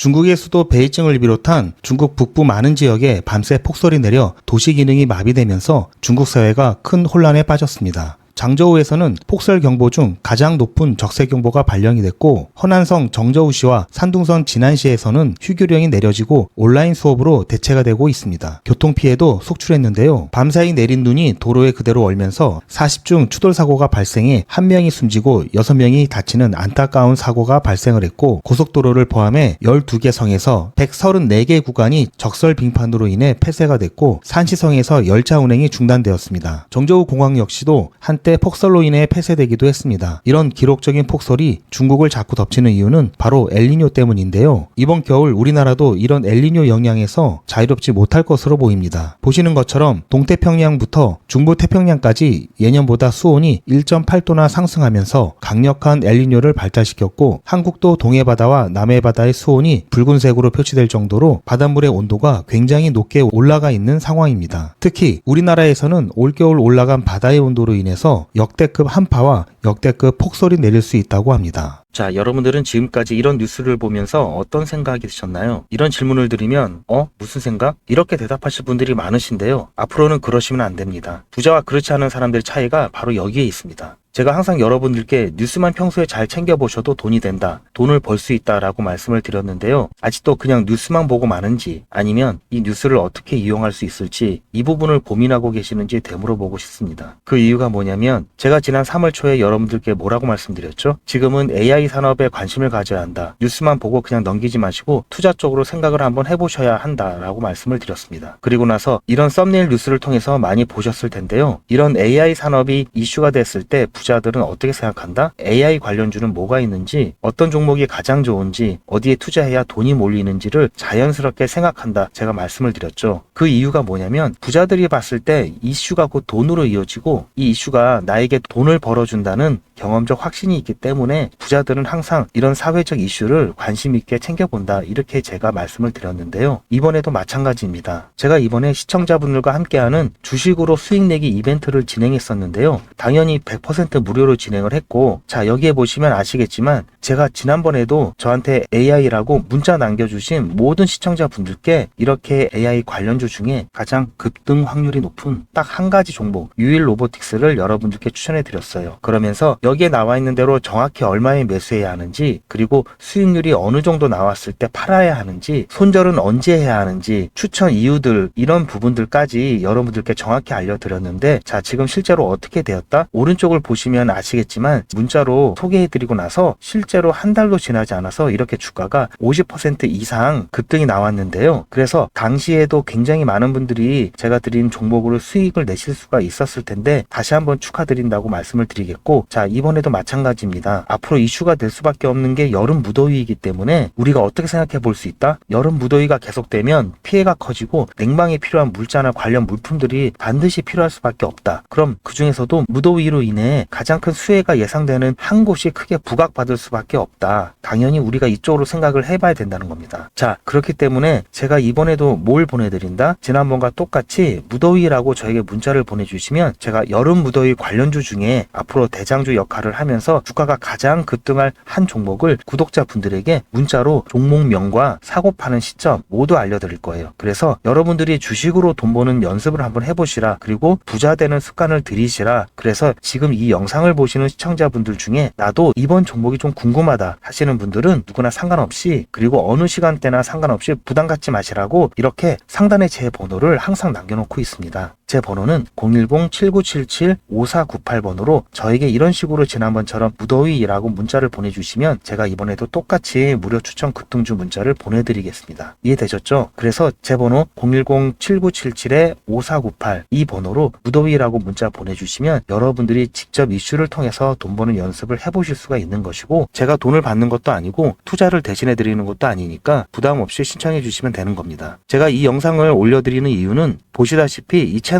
중국의 수도 베이징을 비롯한 중국 북부 많은 지역에 밤새 폭설이 내려 도시 기능이 마비되면서 중국 사회가 큰 혼란에 빠졌습니다. 장저우에서는 폭설 경보 중 가장 높은 적세 경보가 발령이 됐고 허난성 정저우시와 산둥선 진안시에서는 휴교령이 내려지고 온라인 수업으로 대체가 되고 있습니다. 교통 피해도 속출했는데요. 밤사이 내린 눈이 도로에 그대로 얼면서 40중 추돌 사고가 발생해 한 명이 숨지고 6명이 다치는 안타까운 사고가 발생을 했고 고속도로를 포함해 12개 성에서 134개 구간이 적설 빙판으로 인해 폐쇄가 됐고 산시성에서 열차 운행이 중단되었습니다. 정저우 공항 역시도 한때 폭설로 인해 폐쇄되기도 했습니다. 이런 기록적인 폭설이 중국을 자꾸 덮치는 이유는 바로 엘니뇨 때문인데요. 이번 겨울 우리나라도 이런 엘니뇨 영향에서 자유롭지 못할 것으로 보입니다. 보시는 것처럼 동태평양부터 중부태평양까지 예년보다 수온이 1.8도나 상승하면서 강력한 엘니뇨를 발달시켰고 한국도 동해바다와 남해바다의 수온이 붉은색으로 표시될 정도로 바닷물의 온도가 굉장히 높게 올라가 있는 상황입니다. 특히 우리나라에서는 올겨울 올라간 바다의 온도로 인해서 역대급 한파와 역대급 폭설이 내릴 수 있다고 합니다. 자, 여러분들은 지금까지 이런 뉴스를 보면서 어떤 생각이 드셨나요? 이런 질문을 드리면, 어? 무슨 생각? 이렇게 대답하실 분들이 많으신데요. 앞으로는 그러시면 안 됩니다. 부자와 그렇지 않은 사람들의 차이가 바로 여기에 있습니다. 제가 항상 여러분들께 뉴스만 평소에 잘 챙겨보셔도 돈이 된다, 돈을 벌 수 있다 라고 말씀을 드렸는데요. 아직도 그냥 뉴스만 보고 마는지 아니면 이 뉴스를 어떻게 이용할 수 있을지 이 부분을 고민하고 계시는지 되물어보고 싶습니다. 그 이유가 뭐냐면 제가 지난 3월 초에 여러 분들께 뭐라고 말씀드렸죠? 지금은 AI 산업에 관심을 가져야 한다. 뉴스만 보고 그냥 넘기지 마시고 투자 쪽으로 생각을 한번 해보셔야 한다라고 말씀을 드렸습니다. 그리고 나서 이런 썸네일 뉴스를 통해서 많이 보셨을 텐데요. 이런 AI 산업이 이슈가 됐을 때 부자들은 어떻게 생각한다? AI 관련주는 뭐가 있는지, 어떤 종목이 가장 좋은지, 어디에 투자해야 돈이 몰리는지를 자연스럽게 생각한다. 제가 말씀을 드렸죠. 그 이유가 뭐냐면 부자들이 봤을 때 이슈가 곧 돈으로 이어지고 이 이슈가 나에게 돈을 벌어준다는 경험적 확신이 있기 때문에 부자들은 항상 이런 사회적 이슈를 관심 있게 챙겨본다. 이렇게 제가 말씀을 드렸는데요. 이번에도 마찬가지입니다. 제가 이번에 시청자분들과 함께하는 주식으로 수익 내기 이벤트를 진행했었는데요. 당연히 100% 무료로 진행을 했고, 자, 여기에 보시면 아시겠지만, 제가 지난번에도 저한테 AI라고 문자 남겨주신 모든 시청자분들께 이렇게 AI 관련주 중에 가장 급등 확률이 높은 딱 한 가지 종목, 유일 로보틱스를 여러분들께 추천해 드렸어요. 그러면 서 여기에 나와 있는 대로 정확히 얼마에 매수해야 하는지, 그리고 수익률이 어느 정도 나왔을 때 팔아야 하는지, 손절은 언제 해야 하는지, 추천 이유들, 이런 부분들까지 여러분들께 정확히 알려드렸는데, 자, 지금 실제로 어떻게 되었다? 오른쪽을 보시면 아시겠지만, 문자로 소개해드리고 나서 실제로 한 달도 지나지 않아서 이렇게 주가가 50% 이상 급등이 나왔는데요. 그래서 당시에도 굉장히 많은 분들이 제가 드린 종목으로 수익을 내실 수가 있었을 텐데, 다시 한번 축하드린다고 말씀을 드리겠고, 자, 이번에도 마찬가지입니다. 앞으로 이슈가 될 수밖에 없는 게 여름 무더위이기 때문에 우리가 어떻게 생각해 볼 수 있다? 여름 무더위가 계속되면 피해가 커지고 냉방에 필요한 물자나 관련 물품들이 반드시 필요할 수밖에 없다. 그럼 그 중에서도 무더위로 인해 가장 큰 수혜가 예상되는 한 곳이 크게 부각받을 수밖에 없다. 당연히 우리가 이쪽으로 생각을 해봐야 된다는 겁니다. 자, 그렇기 때문에 제가 이번에도 뭘 보내드린다? 지난번과 똑같이 무더위라고 저에게 문자를 보내주시면 제가 여름 무더위 관련주 중에 앞으로 대장주 역할을 하면서 주가가 가장 급등할 한 종목을 구독자분들에게 문자로 종목명과 사고 파는 시점 모두 알려드릴 거예요. 그래서 여러분들이 주식으로 돈 버는 연습을 한번 해보시라. 그리고 부자 되는 습관을 들이시라. 그래서 지금 이 영상을 보시는 시청자분들 중에 나도 이번 종목이 좀 궁금하다 하시는 분들은 누구나 상관없이 그리고 어느 시간대나 상관없이 부담 갖지 마시라고 이렇게 상단에 제 번호를 항상 남겨놓고 있습니다. 제 번호는 010-7977-5498번으로 저에게 이런 식으로 지난번처럼 무더위라고 문자를 보내주시면 제가 이번에도 똑같이 무료 추천 급등주 문자를 보내드리겠습니다. 이해되셨죠? 그래서 제 번호 010-7977-5498 이 번호로 무더위라고 문자 보내주시면 여러분들이 직접 이슈를 통해서 돈 버는 연습을 해보실 수가 있는 것이고 제가 돈을 받는 것도 아니고 투자를 대신해 드리는 것도 아니니까 부담 없이 신청해 주시면 되는 겁니다. 제가 이 영상을 올려드리는 이유는 보시다시피 이 채널